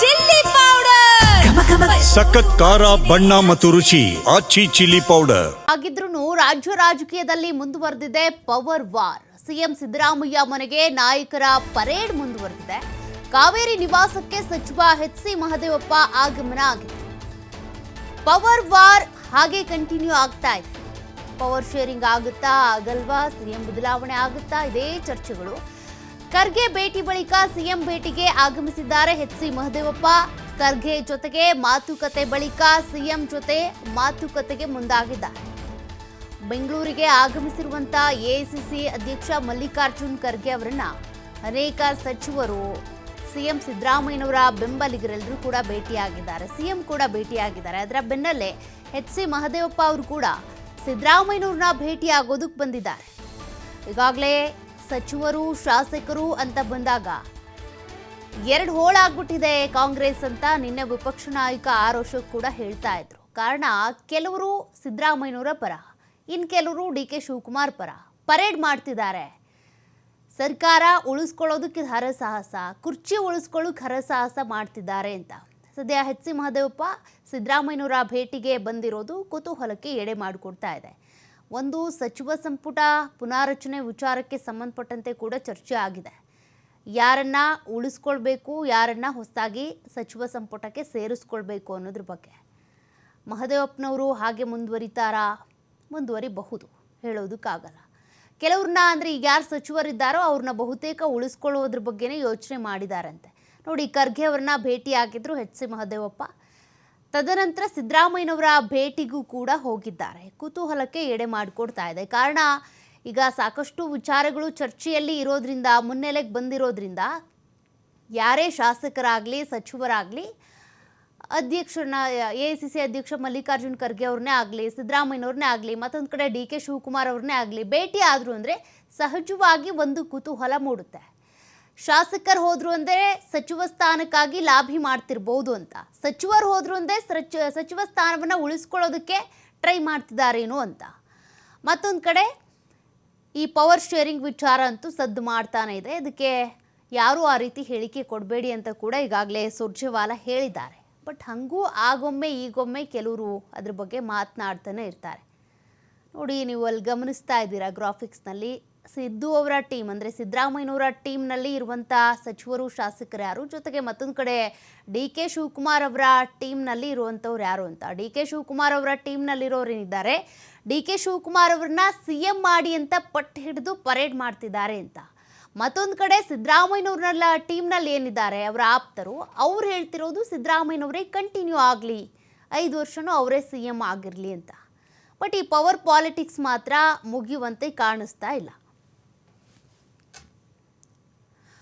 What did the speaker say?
Chilli powder. ಸಖತ್ ಖಾರ ಬಣ್ಣ ಮತ್ತು ರುಚಿ ಆಚಿ ಚಿಲ್ಲಿ ಪೌಡರ್. ಹಾಗಿದ್ರೂ ರಾಜ್ಯ ರಾಜಕೀಯದಲ್ಲಿ ಮುಂದುವರೆದಿದೆ ಪವರ್ ವಾರ್. ಸಿಎಂ ಸಿದ್ದರಾಮಯ್ಯ ಮನೆಗೆ ನಾಯಕರ ಪರೇಡ್ ಮುಂದುವರೆದಿದೆ. ಕಾವೇರಿ ನಿವಾಸಕ್ಕೆ ಸಚಿವ ಎಚ್ ಸಿ ಮಹದೇವಪ್ಪ ಆಗಮನ ಆಗಿದೆ. ಪವರ್ ವಾರ್ ಹಾಗೆ ಕಂಟಿನ್ಯೂ ಆಗ್ತಾ ಇದೆ. ಪವರ್ ಶೇರಿಂಗ್ ಆಗುತ್ತಾ ಆಗಲ್ವಾ? ಸಿಎಂ ಬದಲಾವಣೆ ಆಗುತ್ತಾ? ಇದೇ ಚರ್ಚೆಗಳು. ಖರ್ಗೆ ಭೇಟಿ ಬಳಿಕ ಸಿಎಂ ಭೇಟಿಗೆ ಆಗಮಿಸಿದ್ದಾರೆ ಎಚ್ ಸಿ ಮಹದೇವಪ್ಪ. ಖರ್ಗೆ ಜೊತೆಗೆ ಮಾತುಕತೆ ಬಳಿಕ ಸಿಎಂ ಜೊತೆ ಮಾತುಕತೆಗೆ ಮುಂದಾಗಿದ್ದಾರೆ. ಬೆಂಗಳೂರಿಗೆ ಆಗಮಿಸಿರುವಂತ ಎಐಸಿಸಿ ಅಧ್ಯಕ್ಷ ಮಲ್ಲಿಕಾರ್ಜುನ್ ಖರ್ಗೆ ಅವರನ್ನ ಅನೇಕ ಸಚಿವರು ಸಿಎಂ ಸಿದ್ದರಾಮಯ್ಯನವರ ಬೆಂಬಲಿಗರೆಲ್ಲರೂ ಕೂಡ ಭೇಟಿಯಾಗಿದ್ದಾರೆ. ಸಿಎಂ ಕೂಡ ಭೇಟಿಯಾಗಿದ್ದಾರೆ. ಅದರ ಬೆನ್ನಲ್ಲೇ ಎಚ್ ಸಿ ಮಹದೇವಪ್ಪ ಅವರು ಕೂಡ ಸಿದ್ದರಾಮಯ್ಯನವ್ರನ್ನ ಭೇಟಿಯಾಗೋದಕ್ಕೆ ಬಂದಿದ್ದಾರೆ. ಈಗಾಗಲೇ ಸಚಿವರು, ಶಾಸಕರು ಅಂತ ಬಂದಾಗ ಎರಡು ಹೋಳಾಗ್ಬಿಟ್ಟಿದೆ ಕಾಂಗ್ರೆಸ್ ಅಂತ ನಿನ್ನೆ ವಿಪಕ್ಷ ನಾಯಕ ಆರ್ ಅಶೋಕ್ ಕೂಡ ಹೇಳ್ತಾ ಇದ್ರು. ಕಾರಣ ಕೆಲವರು ಸಿದ್ದರಾಮಯ್ಯನವರ ಪರ, ಇನ್ ಕೆಲವರು ಡಿ ಕೆ ಶಿವಕುಮಾರ್ ಪರ ಪರೇಡ್ ಮಾಡ್ತಿದ್ದಾರೆ. ಸರ್ಕಾರ ಉಳಿಸ್ಕೊಳ್ಳೋದಕ್ಕೆ ಹರಸಾಹಸ, ಕುರ್ಚಿ ಉಳಿಸ್ಕೊಳ್ಳೋಕೆ ಹರಸಾಹಸ ಮಾಡ್ತಿದ್ದಾರೆ ಅಂತ. ಸದ್ಯ ಎಚ್ ಸಿ ಮಹದೇವಪ್ಪ ಸಿದ್ದರಾಮಯ್ಯನವರ ಭೇಟಿಗೆ ಬಂದಿರೋದು ಕುತೂಹಲಕ್ಕೆ ಎಡೆ ಮಾಡಿಕೊಡ್ತಾ ಇದೆ. ಒಂದು ಸಚಿವ ಸಂಪುಟ ಪುನಾರಚನೆ ವಿಚಾರಕ್ಕೆ ಸಂಬಂಧಪಟ್ಟಂತೆ ಕೂಡ ಚರ್ಚೆ ಆಗಿದೆ. ಯಾರನ್ನ ಉಳಿಸ್ಕೊಳ್ಬೇಕು, ಯಾರನ್ನ ಹೊಸದಾಗಿ ಸಚಿವ ಸಂಪುಟಕ್ಕೆ ಸೇರಿಸ್ಕೊಳ್ಬೇಕು ಅನ್ನೋದ್ರ ಬಗ್ಗೆ. ಮಹದೇವಪ್ಪನವರು ಹಾಗೆ ಮುಂದುವರಿತಾರಾ? ಮುಂದುವರಿಬಹುದು, ಹೇಳೋದಕ್ಕಾಗಲ್ಲ. ಕೆಲವ್ರನ್ನ ಅಂದರೆ ಈಗ ಯಾರು ಸಚಿವರಿದ್ದಾರೋ ಅವ್ರನ್ನ ಬಹುತೇಕ ಉಳಿಸ್ಕೊಳ್ಳೋದ್ರ ಬಗ್ಗೆನೇ ಯೋಚನೆ ಮಾಡಿದಾರಂತೆ. ನೋಡಿ, ಖರ್ಗೆ ಅವ್ರನ್ನ ಭೇಟಿ ಆಗಿದ್ರು ಹೆಚ್ ಸಿ ಮಹದೇವಪ್ಪ. ತದನಂತರ ಸಿದ್ದರಾಮಯ್ಯನವರ ಭೇಟಿಗೂ ಕೂಡ ಹೋಗಿದ್ದಾರೆ. ಕುತೂಹಲಕ್ಕೆ ಎಡೆ ಮಾಡಿಕೊಡ್ತಾ ಇದೆ. ಕಾರಣ, ಈಗ ಸಾಕಷ್ಟು ವಿಚಾರಗಳು ಚರ್ಚೆಯಲ್ಲಿ ಇರೋದ್ರಿಂದ, ಮುನ್ನೆಲೆಗೆ ಬಂದಿರೋದ್ರಿಂದ ಯಾರೇ ಶಾಸಕರಾಗಲಿ, ಸಚಿವರಾಗಲಿ, ಅಧ್ಯಕ್ಷರನ್ನ, ಎ ಸಿ ಸಿ ಅಧ್ಯಕ್ಷ ಮಲ್ಲಿಕಾರ್ಜುನ್ ಖರ್ಗೆ ಅವ್ರನ್ನೇ ಆಗಲಿ, ಸಿದ್ದರಾಮಯ್ಯನವ್ರನ್ನೇ ಆಗಲಿ, ಮತ್ತೊಂದು ಕಡೆ ಡಿ ಕೆ ಶಿವಕುಮಾರ್ ಅವ್ರನ್ನೇ ಆಗಲಿ, ಭೇಟಿ ಆದರು ಅಂದರೆ ಸಹಜವಾಗಿ ಒಂದು ಕುತೂಹಲ ಮೂಡುತ್ತೆ. ಶಾಸಕರು ಹೋದ್ರು ಅಂದರೆ ಸಚಿವ ಸ್ಥಾನಕ್ಕಾಗಿ ಲಾಭಿ ಮಾಡ್ತಿರ್ಬೋದು ಅಂತ. ಸಚಿವರು ಹೋದ್ರು ಅಂದರೆ ಸಚ, ಸಚಿವ ಸ್ಥಾನವನ್ನು ಉಳಿಸ್ಕೊಳ್ಳೋದಕ್ಕೆ ಟ್ರೈ ಮಾಡ್ತಿದ್ದಾರೇನೋ ಅಂತ. ಮತ್ತೊಂದು ಕಡೆ ಈ ಪವರ್ ಶೇರಿಂಗ್ ವಿಚಾರ ಅಂತೂ ಸದ್ದು ಮಾಡ್ತಾನೆ ಇದೆ. ಇದಕ್ಕೆ ಯಾರೂ ಆ ರೀತಿ ಹೇಳಿಕೆ ಕೊಡಬೇಡಿ ಅಂತ ಕೂಡ ಈಗಾಗಲೇ ಸುರ್ಜೇವಾಲ ಹೇಳಿದ್ದಾರೆ. ಬಟ್ ಹಾಗೂ ಆಗೊಮ್ಮೆ ಈಗೊಮ್ಮೆ ಕೆಲವರು ಅದ್ರ ಬಗ್ಗೆ ಮಾತನಾಡ್ತಾನೆ ಇರ್ತಾರೆ. ನೋಡಿ, ನೀವು ಅಲ್ಲಿ ಗಮನಿಸ್ತಾ ಇದ್ದೀರಾ ಗ್ರಾಫಿಕ್ಸ್ನಲ್ಲಿ ಸಿದ್ದು ಅವರ ಟೀಮ್, ಅಂದರೆ ಸಿದ್ದರಾಮಯ್ಯನವರ ಟೀಮ್ನಲ್ಲಿ ಇರುವಂಥ ಸಚಿವರು, ಶಾಸಕರು ಯಾರು? ಜೊತೆಗೆ ಮತ್ತೊಂದು ಕಡೆ ಡಿ ಕೆ ಶಿವಕುಮಾರ್ ಅವರ ಟೀಮ್ನಲ್ಲಿ ಇರುವಂಥವ್ರು ಯಾರು ಅಂತ? ಡಿ ಕೆ ಶಿವಕುಮಾರ್ ಅವರ ಟೀಮ್ನಲ್ಲಿರೋರು ಏನಿದ್ದಾರೆ? ಡಿ ಕೆ ಶಿವಕುಮಾರ್ ಅವ್ರನ್ನ ಸಿ ಎಂ ಮಾಡಿ ಅಂತ ಪಟ್ಟು ಹಿಡಿದು ಪರೇಡ್ ಮಾಡ್ತಿದ್ದಾರೆ ಅಂತ. ಮತ್ತೊಂದು ಕಡೆ ಸಿದ್ದರಾಮಯ್ಯನವ್ರನ್ನೆಲ್ಲ ಟೀಮ್ನಲ್ಲಿ ಏನಿದ್ದಾರೆ? ಅವರ ಆಪ್ತರು, ಅವ್ರು ಹೇಳ್ತಿರೋದು ಸಿದ್ದರಾಮಯ್ಯನವರೇ ಕಂಟಿನ್ಯೂ ಆಗಲಿ, ಐದು ವರ್ಷನೂ ಅವರೇ ಸಿ ಎಂ ಆಗಿರಲಿ ಅಂತ. ಬಟ್ ಈ ಪವರ್ ಪಾಲಿಟಿಕ್ಸ್ ಮಾತ್ರ ಮುಗಿಯುವಂತೆ ಕಾಣಿಸ್ತಾ ಇಲ್ಲ.